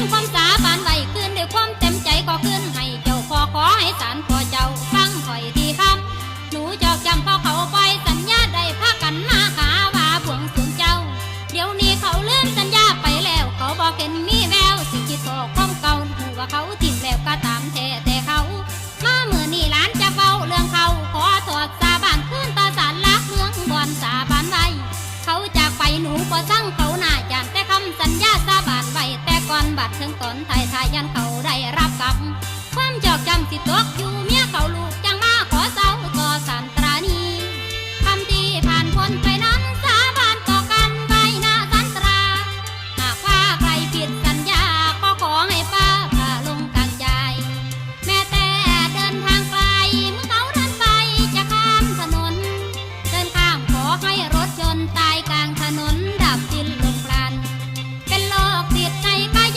นความสาบานไว้คืนด้วยความเต็มใจก็คืนให้เจ้าขอขอให้สารขอเจ้าฟังคอยทีครับ หนูจอกจำพอเขาไปสัญญาได้พากันมาหาว่าบวงสรวงเจ้า เดี๋ยวนี้เขาเลื่อนสัญญาไปแล้ว เขาบอกเห็นมีแววสิคิดต่อความเก่าหูว่าเขาทิ้งแล้วก็ตามแท้แต่เขามาเมื่อนี่หลานจะเฝ้าเรื่องเขาขอถอดสาบานขึ้นต่อสารลักเมืองบอนสาบานไว้เขาจากไปหนูก็สั่งเขา บัดถึงตอนไทยทายยันเขาได้รับกรรมความจอกจำสิตกอยู่